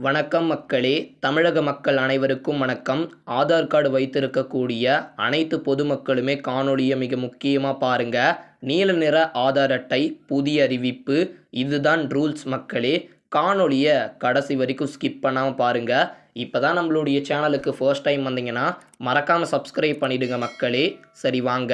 வணக்கம் மக்களே. தமிழக மக்கள் அனைவருக்கும் வணக்கம். ஆதார் கார்டு வைத்திருக்கக்கூடிய அனைத்து பொதுமக்களுமே காணொளியை மிக முக்கியமாக பாருங்க. நீல நிற ஆதார் அட்டை புதிய அறிவிப்பு இதுதான் ரூல்ஸ் மக்களே. காணொளியை கடைசி வரைக்கும் ஸ்கிப் பண்ணாமல் பாருங்கள் இப்போ தான் நம்மளுடைய சேனலுக்கு ஃபர்ஸ்ட் டைம் வந்தீங்கன்னா மறக்காமல் சப்ஸ்கிரைப் பண்ணிடுங்க மக்களே. சரி வாங்க.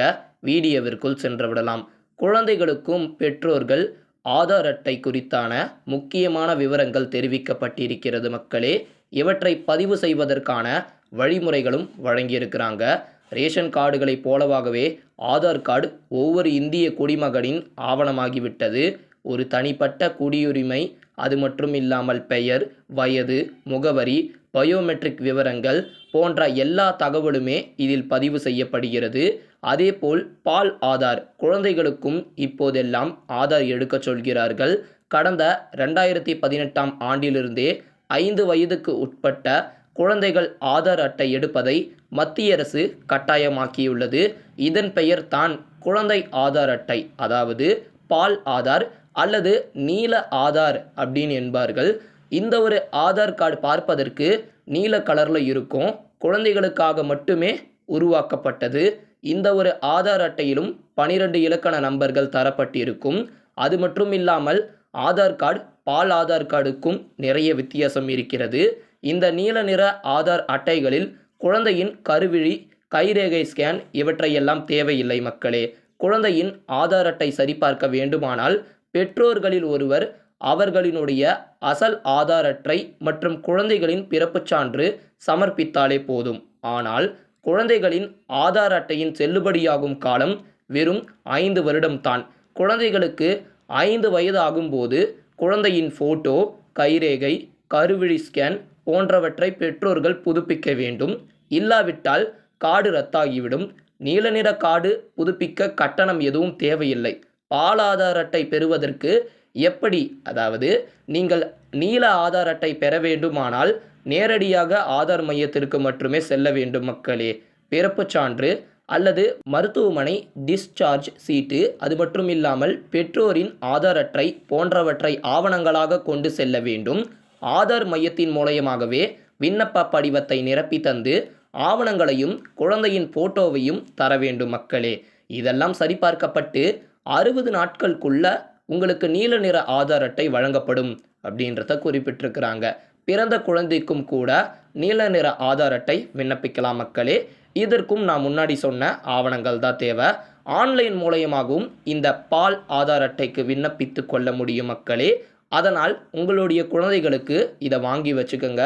வீடியோவிற்குள் சென்று விடலாம். குழந்தைகளுக்கும் பெற்றோர்கள் ஆதார் அட்டை குறித்தான முக்கியமான விவரங்கள் தெரிவிக்கப்பட்டிருக்கிறது மக்களே. இவற்றை பதிவு செய்வதற்கான வழிமுறைகளும் வழங்கியிருக்கிறாங்க. ரேஷன் கார்டுகளைப் போலவாகவே ஆதார் கார்டு ஒவ்வொரு இந்திய குடிமகனின் ஆவணமாகிவிட்டது. ஒரு தனிப்பட்ட குடியுரிமை அது மட்டும் இல்லாமல் பெயர் வயது முகவரி பயோமெட்ரிக் விவரங்கள் போன்ற எல்லா தகவலுமே இதில் பதிவு செய்யப்படுகிறது. அதேபோல் பால் ஆதார் குழந்தைகளுக்கும் இப்போதெல்லாம் ஆதார் எடுக்க சொல்கிறார்கள். கடந்த ரெண்டாயிரத்தி பதினெட்டாம் ஆண்டிலிருந்தே ஐந்து வயதுக்கு உட்பட்ட குழந்தைகள் ஆதார் அட்டை எடுப்பதை மத்திய அரசு கட்டாயமாக்கியுள்ளது. இதன் பெயர் தான் குழந்தை ஆதார் அட்டை அதாவது பால் ஆதார் அல்லது நீல ஆதார் அப்படின்னு என்பார்கள். இந்த ஒரு ஆதார் கார்டு பார்ப்பதற்கு நீல கலரில் இருக்கும். குழந்தைகளுக்காக மட்டுமே உருவாக்கப்பட்டது. இந்த ஒரு ஆதார் அட்டையிலும் பனிரெண்டு இலக்கண நம்பர்கள் தரப்பட்டிருக்கும். அது மட்டும் இல்லாமல் ஆதார் கார்டு பால் ஆதார் கார்டுக்கும் நிறைய வித்தியாசம் இருக்கிறது. இந்த நீல நிற ஆதார் அட்டைகளில் குழந்தையின் கருவிழி கைரேகை ஸ்கேன் இவற்றையெல்லாம் தேவையில்லை மக்களே. குழந்தையின் ஆதார் அட்டை சரிபார்க்க வேண்டுமானால் பெற்றோர்களில் ஒருவர் அவர்களினுடைய அசல் ஆதார் அட்டை மற்றும் குழந்தைகளின் பிறப்புச் சான்று சமர்ப்பித்தாலே போதும். ஆனால் குழந்தைகளின் ஆதார் அட்டையின் செல்லுபடியாகும் காலம் வெறும் ஐந்து வருடம்தான். குழந்தைகளுக்கு ஐந்து வயது ஆகும்போது குழந்தையின் ஃபோட்டோ கைரேகை கருவிழி ஸ்கேன் போன்றவற்றை பெற்றோர்கள் புதுப்பிக்க வேண்டும். இல்லாவிட்டால் கார்டு ரத்தாகிவிடும். நீல நிற கார்டு புதுப்பிக்க கட்டணம் எதுவும் தேவையில்லை. பால் ஆதார் அட்டை பெறுவதற்கு எப்படி? அதாவது நீங்கள் நீல ஆதார் அட்டை பெற வேண்டுமானால் நேரடியாக ஆதார் மையத்திற்கு மட்டுமே செல்ல வேண்டும் மக்களே. பிறப்புச் சான்று அல்லது மருத்துவமனை டிஸ்சார்ஜ் சீட்டு அது மட்டும் இல்லாமல் பெற்றோரின் ஆதார் அட்டை போன்றவற்றை ஆவணங்களாக கொண்டு செல்ல வேண்டும். ஆதார் மையத்தின் மூலயமாகவே விண்ணப்ப படிவத்தை நிரப்பி தந்து ஆவணங்களையும் குழந்தையின் போட்டோவையும் தர வேண்டும் மக்களே. இதெல்லாம் சரிபார்க்கப்பட்டு அறுபது நாட்களுக்குள்ள உங்களுக்கு நீல நிற ஆதார் அட்டை வழங்கப்படும் அப்படின்றத குறிப்பிட்டிருக்கிறாங்க. பிறந்த குழந்தைக்கும் கூட நீல நிற ஆதார் அட்டை விண்ணப்பிக்கலாம் மக்களே. இதற்கும் நான் முன்னாடி சொன்ன ஆவணங்கள் தான் தேவை. ஆன்லைன் மூலயமாகவும் இந்த பால் ஆதார் அட்டைக்கு விண்ணப்பித்து கொள்ள முடியும் மக்களே. அதனால் உங்களுடைய குழந்தைகளுக்கு இதை வாங்கி வச்சுக்கோங்க.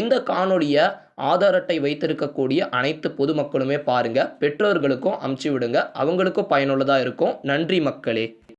இந்த காணொலியை ஆதார் அட்டை வைத்திருக்கக்கூடிய அனைத்து பொதுமக்களுமே பாருங்கள் பெற்றோர்களுக்கும் அமுச்சு விடுங்க அவங்களுக்கும் பயனுள்ளதாக இருக்கும். நன்றி மக்களே.